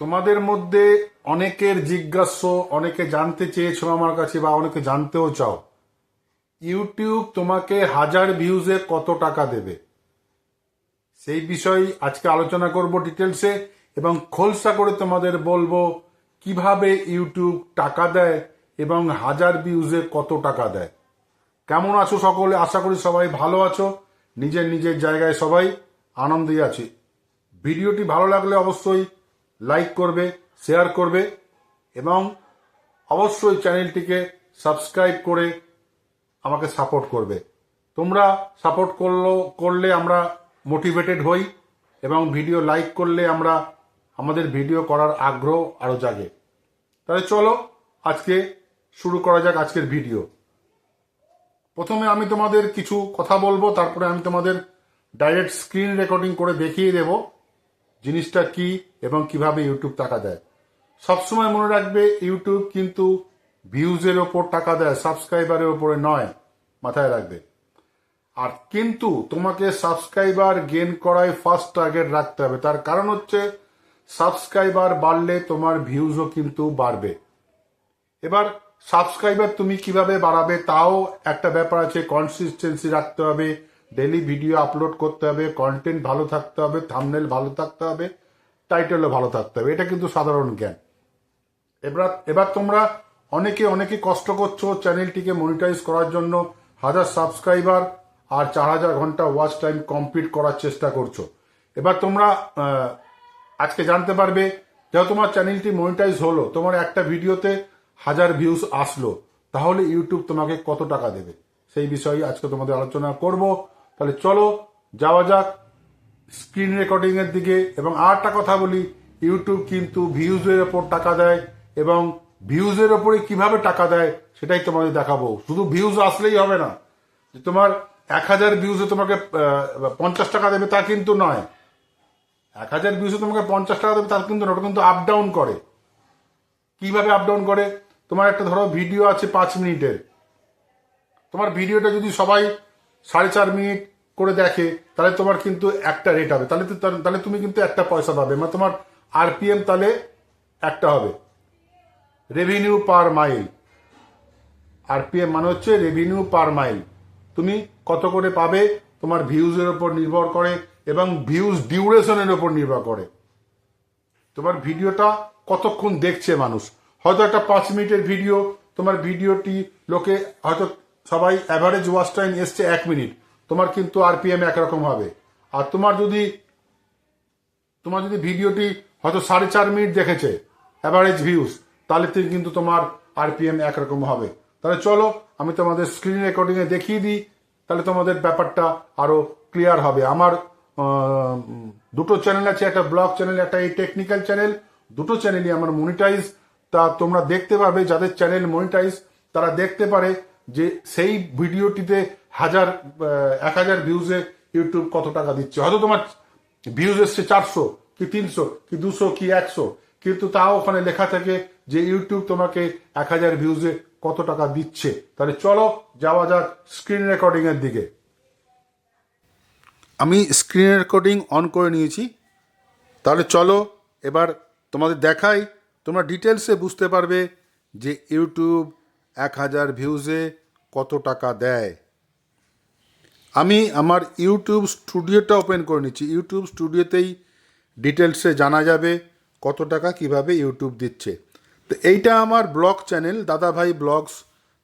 তোমাদের মধ্যে অনেকের জিজ্ঞাস্য, অনেকে জানতে চেয়েছো আমার কাছে বা অনেকে জানতেও চাও। ইউটিউব তোমাকে হাজার ভিউজে কত টাকা দেবে? সেই বিষয়ে আজকে আলোচনা করব ডিটেলসে এবং খোলসা করে তোমাদের বলব কীভাবে ইউটিউব টাকা দেয় এবং হাজার ভিউজে কত টাকা দেয়। কেমন আছো সকলে? আশা করি সবাই ভালো আছো। নিজের নিজের জায়গায় সবাই আনন্দে আছি। ভিডিওটি ভালো লাগলে অবশ্যই লাইক করবে শেয়ার করবে এবং অবশ্যই চ্যানেলটিকে সাবস্ক্রাইব করে আমাকে সাপোর্ট করবে। তোমরা সাপোর্ট করল, করলে আমরা মোটিভেটেড হই এবং ভিডিও লাইক করলে আমরা আমাদের ভিডিও করার আগ্রহ আরও জাগে। তাহলে চলো আজকে শুরু করা যাক আজকের ভিডিও প্রথমে আমি তোমাদের কিছু কথা বলব, তারপরে আমি তোমাদের ডাইরেক্ট স্ক্রিন রেকর্ডিং করে দেখিয়ে দেব। জিনিসটা কি এবং কীভাবে ইউটিউব টাকা দেয়। সবসময় মনে রাখবে ইউটিউব কিন্তু ভিউজের ওপর টাকা দেয় সাবস্ক্রাইবারের ওপরে নয়, মাথায় রাখবে। আর কিন্তু তোমাকে সাবস্ক্রাইবার গেন করায় ফার্স্ট টার্গেট রাখতে হবে। তার কারণ হচ্ছে সাবস্ক্রাইবার বাড়লে তোমার ভিউজও কিন্তু বাড়বে। এবার সাবস্ক্রাইবার তুমি কীভাবে বাড়াবে, তাও একটা ব্যাপার আছে কনসিস্টেন্সি রাখতে হবে। ডেলি ভিডিও আপলোড করতে হবে কন্টেন্ট ভালো থাকতে হবে থামনেল ভালো থাকতে হবে টাইটেলও ভালো থাকতে হবে। এটা কিন্তু সাধারণ জ্ঞান। এবার এবার তোমরা অনেকে অনেকে কষ্ট করছ চ্যানেলটিকে মনিটাইজ করার জন্য, হাজার সাবস্ক্রাইবার আর চার হাজার ঘণ্টা ওয়াচ টাইম কমপ্লিট করার চেষ্টা করছ। এবার তোমরা আজকে জানতে পারবে, যেহেতু তোমার চ্যানেলটি মনিটাইজ হলো, তোমার একটা ভিডিওতে হাজার ভিউজ আসলো, তাহলে ইউটিউব তোমাকে কত টাকা দেবে? সেই বিষয়ে আজকে তোমাদের আলোচনা করব। তাহলে চলো, যাওয়া যাক স্ক্রিন রেকর্ডিং এর দিকে। এবং আর একটা কথা বলি ইউটিউব কিন্তু ভিউজের ওপর টাকা দেয় এবং ভিউজের ওপরে কীভাবে টাকা দেয় সেটাই তোমাদের দেখাবো। শুধু ভিউজ আসলেই হবে না। যে তোমার এক হাজার ভিউজে তোমাকে পঞ্চাশ টাকা দেবে তা কিন্তু নয়। এক হাজার ভিউজে তোমাকে পঞ্চাশ টাকা দেবে তার কিন্তু ওটা কিন্তু আপ ডাউন করে। কীভাবে আপ ডাউন করে? তোমার একটা ধরো ভিডিও আছে পাঁচ মিনিটের। তোমার ভিডিওটা যদি সবাই সাড়ে চার মিনিট করে দেখে, তাহলে তোমার কিন্তু একটা রেট হবে। তাহলে তাহলে তুমি কিন্তু একটা পয়সা পাবে। মানে তোমার আরপিএম তাহলে একটা হবে। রেভিনিউ পার মাইল আরপিএম মানে হচ্ছে রেভিনিউ পার মাইল তুমি কত করে পাবে? তোমার ভিউজের ওপর নির্ভর করে এবং ভিউজ ডিউরেশনের ওপর নির্ভর করে। তোমার ভিডিওটা কতক্ষণ দেখছে মানুষ? হয়তো একটা পাঁচ মিনিটের ভিডিও তোমার ভিডিওটি লোকে হয়তো সবাই অ্যাভারেজ ওয়াচ টাইম এসছে এক মিনিট। তোমার কিন্তু আরপিএম একরকম হবে। আর তোমার যদি তোমার যদি ভিডিওটি হয়তো সাড়ে চার মিনিট দেখেছে অ্যাভারেজ ভিউজ তাহলে কিন্তু তোমার আরপিএম একরকম হবে। তাহলে চলো, আমি তোমাদের স্ক্রিন রেকর্ডিংয়ে দেখিয়ে দিই, তাহলে তোমাদের ব্যাপারটা আরও ক্লিয়ার হবে। আমার দুটো চ্যানেল আছে, একটা ব্লগ চ্যানেল একটা এই টেকনিক্যাল চ্যানেল দুটো চ্যানেলই আমার মনিটাইজ তা তোমরা দেখতে পাবে যাদের চ্যানেল মনিটাইজ তারা দেখতে পারে যে সেই ভিডিওটিতে হাজার এক হাজার ভিউজে ইউটিউব কত টাকা দিচ্ছে? হয়তো তোমার ভিউজ এসছে চারশো, কি তিনশো, কি দুশো, কি একশো। কিন্তু তাও ওখানে লেখা থাকে যে ইউটিউব তোমাকে এক হাজার ভিউজে কত টাকা দিচ্ছে। তাহলে চলো, যাওয়া যাক স্ক্রিন রেকর্ডিং এর দিকে। আমি স্ক্রিন রেকর্ডিং অন করে নিয়েছি। তাহলে চলো, এবার তোমাদের দেখাই, তোমরা ডিটেলসে বুঝতে পারবে যে ইউটিউব এক হাজার ভিউজে কত টাকা দেয়? আমি আমার ইউটিউব স্টুডিওটা ওপেন করে নিচ্ছি। ইউটিউব স্টুডিওতেই ডিটেলসে জানা যাবে কত টাকা কীভাবে ইউটিউব দিচ্ছে। তো এইটা আমার ব্লগ চ্যানেল, দাদাভাই ব্লগস।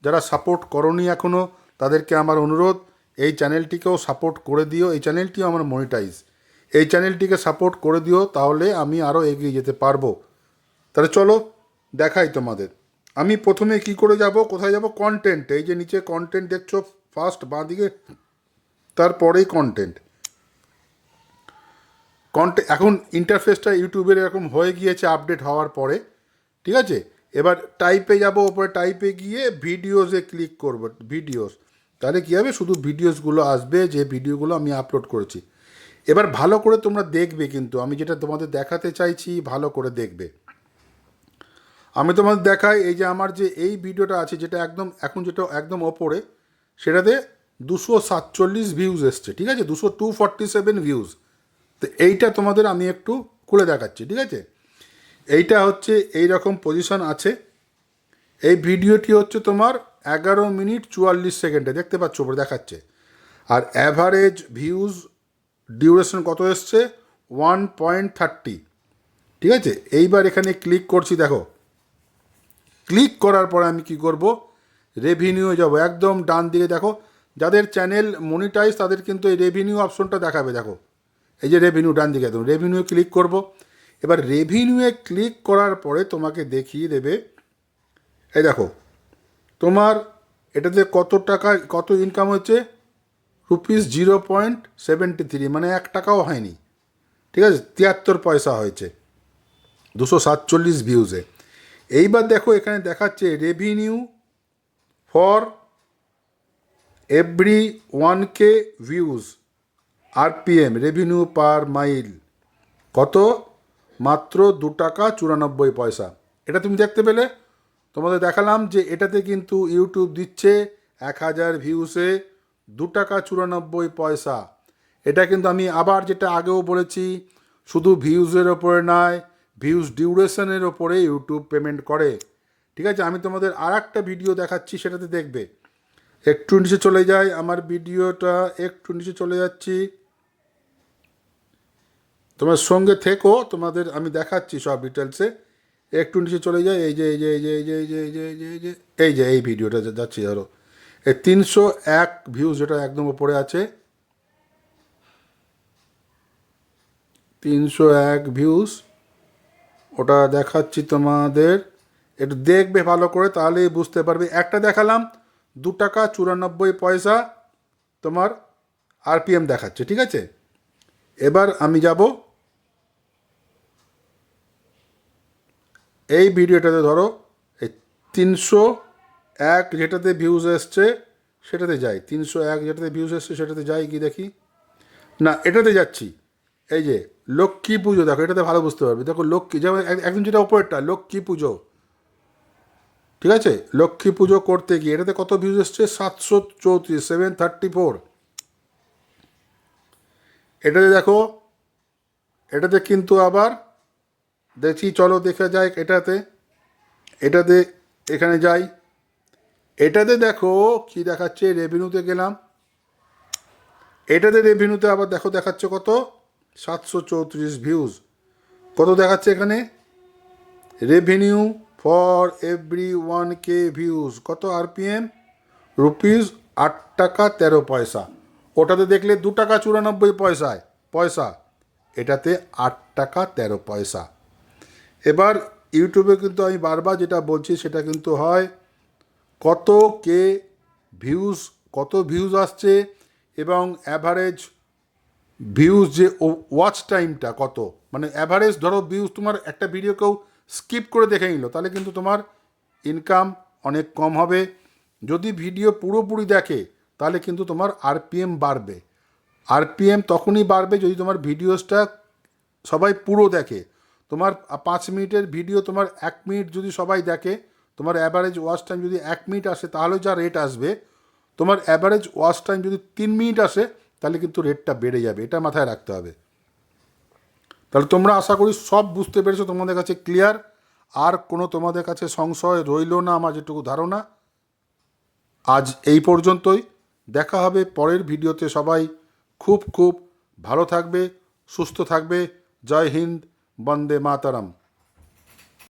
যারা সাপোর্ট করনি এখনও তাদেরকে আমার অনুরোধ, এই চ্যানেলটিকেও সাপোর্ট করে দিও। এই চ্যানেলটিও আমার মনিটাইজ এই চ্যানেলটিকে সাপোর্ট করে দিও, তাহলে আমি আরও এগিয়ে যেতে পারব। তাহলে চলো, দেখাই তোমাদের। আমি প্রথমে কি করে যাব, কোথায় যাব? কন্টেন্ট এই যে নিচে কন্টেন্ট দেখছ ফার্স্ট বাঁ দিকে তারপরেই কন্টেন্ট কন্টেন্ট এখন ইন্টারফেসটা ইউটিউবের এরকম হয়ে গিয়েছে আপডেট হওয়ার পরে, ঠিক আছে? এবার টাইপে যাব, ওপরে টাইপে গিয়ে ভিডিওসে ক্লিক করব ভিডিওস তাহলে কী হবে? শুধু ভিডিওসগুলো আসবে, যে ভিডিওগুলো আমি আপলোড করেছি। এবার ভালো করে তোমরা দেখবে কিন্তু, আমি যেটা তোমাদের দেখাতে চাইছি, ভালো করে দেখবে। আমি তোমাদের দেখাই এই যে আমার যে এই ভিডিওটা আছে, যেটা একদম, এখন যেটা একদম ওপরে, সেটাতে দুশো সাতচল্লিশ ভিউজ এসছে, ঠিক আছে? দুশো টু ফর্টি সেভেন ভিউজ তো এইটা তোমাদের আমি একটু খুলে দেখাচ্ছি, ঠিক আছে? এইটা হচ্ছে এই রকম পজিশন আছে। এই ভিডিওটি হচ্ছে তোমার এগারো মিনিট চুয়াল্লিশ সেকেন্ডে, দেখতে পাচ্ছ ওপরে দেখাচ্ছে। আর অ্যাভারেজ ভিউজ ডিউরেশন কত এসছে? ওয়ান পয়েন্ট থার্টি ঠিক আছে? এইবার এখানে ক্লিক করছি, দেখো। ক্লিক করার পরে আমি কি করব? রেভিনিউ যাব। একদম ডান দিকে দেখো, যাদের চ্যানেল মনিটাইজ তাদের কিন্তু এই রেভিনিউ অপশনটা দেখাবে, দেখো। এই যে রেভিনিউ ডান দিকে একদম। রেভিনিউ ক্লিক করব। এবার রেভিনিউয়ে ক্লিক করার পরে তোমাকে দেখিয়ে দেবে, এই দেখো, তোমার এটাতে কত টাকা, কত ইনকাম হচ্ছে? Rupees zero point seventy three মানে এক টাকাও হয়নি। ঠিক আছে? তিয়াত্তর পয়সা হয়েছে। দুশো সাতচল্লিশ ভিউজে এইবার দেখো এখানে দেখাচ্ছে revenue for every one K views RPM revenue per mile কত? মাত্র দু টাকা চুরানব্বই পয়সা। এটা তুমি দেখতে পেলে? তোমাদের দেখালাম যে এটাতে কিন্তু ইউটিউব দিচ্ছে এক হাজার ভিউসে দু টাকা চুরানব্বই পয়সা। এটা কিন্তু আমি আবার যেটা আগেও বলেছি, শুধু ভিউজের ওপরে নয় ভিউজ ডিউরেশনের ওপরে ইউটিউব পেমেন্ট করে। ঠিক আছে? আমি তোমাদের আর একটা ভিডিও দেখাচ্ছি, সেটাতে দেখবে। একটু নিচে চলে যাই, আমার ভিডিওটা একটু নিচে চলে যাচ্ছি। তোমার সঙ্গে থেকো, তোমাদের আমি দেখাচ্ছি সব ডিটেলসে একটু নিচে চলে যায় এই যে এই যে এই যে এই যে এই যে এই যে এই যে এই যে এই যে, এই ভিডিওটা যাচ্ছি, ধরো। এই তিনশো এক ভিউজ যেটা একদম ওপরে আছে। তিনশো এক ভিউজ ওটা দেখাচ্ছি তোমাদের। একটু দেখবে ভালো করে, তাহলেই বুঝতে পারবে। একটা দেখালাম, দু টাকা চুরানব্বই পয়সা তোমার আরপিএম দেখাচ্ছে, ঠিক আছে? এবার আমি যাব। এই ভিডিওটাতে ধরো, এই তিনশো এক যেটাতে ভিউজ এসছে, সেটাতে যাই। তিনশো এক যেটাতে ভিউজ এসছে, সেটাতে যাই কি দেখি। না, এটাতে যাচ্ছি। এই যে লক্ষ্মী পুজো, দেখো এটাতে ভালো বুঝতে পারবে। দেখো, লক্ষ্মী, যেমন এক- একদম যেটা ওপরেরটা লক্ষ্মী পুজো। ঠিক আছে? লক্ষ্মী পুজো করতে গিয়ে, এটাতে কত ভিউজ এসছে? সাতশো চৌত্রিশ সেভেন থার্টি ফোর এটাতে দেখো, এটাতে কিন্তু আবার দেখি চলো দেখে যাই এটাতে। এটাতে এখানে যাই। এটাতে দেখো, কি দেখাচ্ছে? রেভিনিউতে গেলাম। এটাতে রেভিনিউতে আবার দেখো, দেখাচ্ছে কত? সাতশো চৌত্রিশ ভিউজ কত দেখাচ্ছে এখানে? Revenue for every one K views কত আরপিএম রুপিস আট টাকা তেরো পয়সা। ওটাতে দেখলে দু টাকা চুরানব্বই পয়সায়। পয়সা। এটাতে আট টাকা তেরো পয়সা। এবার ইউটিউবে কিন্তু আমি বারবার যেটা বলছি, সেটা কিন্তু হয় কত কে ভিউজ কত ভিউজ আসছে এবং অ্যাভারেজ ভিউজ যে ওয়াচ টাইমটা কত? মানে অ্যাভারেজ ধরো ভিউজ তোমার একটা ভিডিও কেউ স্কিপ করে দেখে নিল, তাহলে কিন্তু তোমার ইনকাম অনেক কম হবে। যদি ভিডিও পুরোপুরি দেখে, তাহলে কিন্তু তোমার আরপিএম বাড়বে। আরপিএম তখনই বাড়বে যদি তোমার ভিডিওসটা সবাই পুরো দেখে। তোমার পাঁচ মিনিটের ভিডিও তোমার এক মিনিট যদি সবাই দেখে, তোমার অ্যাভারেজ ওয়াচ টাইম যদি এক মিনিট আসে, তাহলে যা রেট আসবে, তোমার অ্যাভারেজ ওয়াচ টাইম যদি তিন মিনিট আসে তাহলে কিন্তু রেটটা বেড়ে যাবে, এটা মাথায় রাখতে হবে। তাহলে তোমরা আশা করি সব বুঝতে পেরেছ, তোমাদের কাছে ক্লিয়ার আর কোনো তোমাদের কাছে সংশয় রইল না, আমার যেটুকু ধারণা। আজ এই পর্যন্তই। দেখা হবে পরের ভিডিওতে সবাই। খুব খুব ভালো থাকবে, সুস্থ থাকবে। জয় হিন্দ, বন্দে মাতারাম।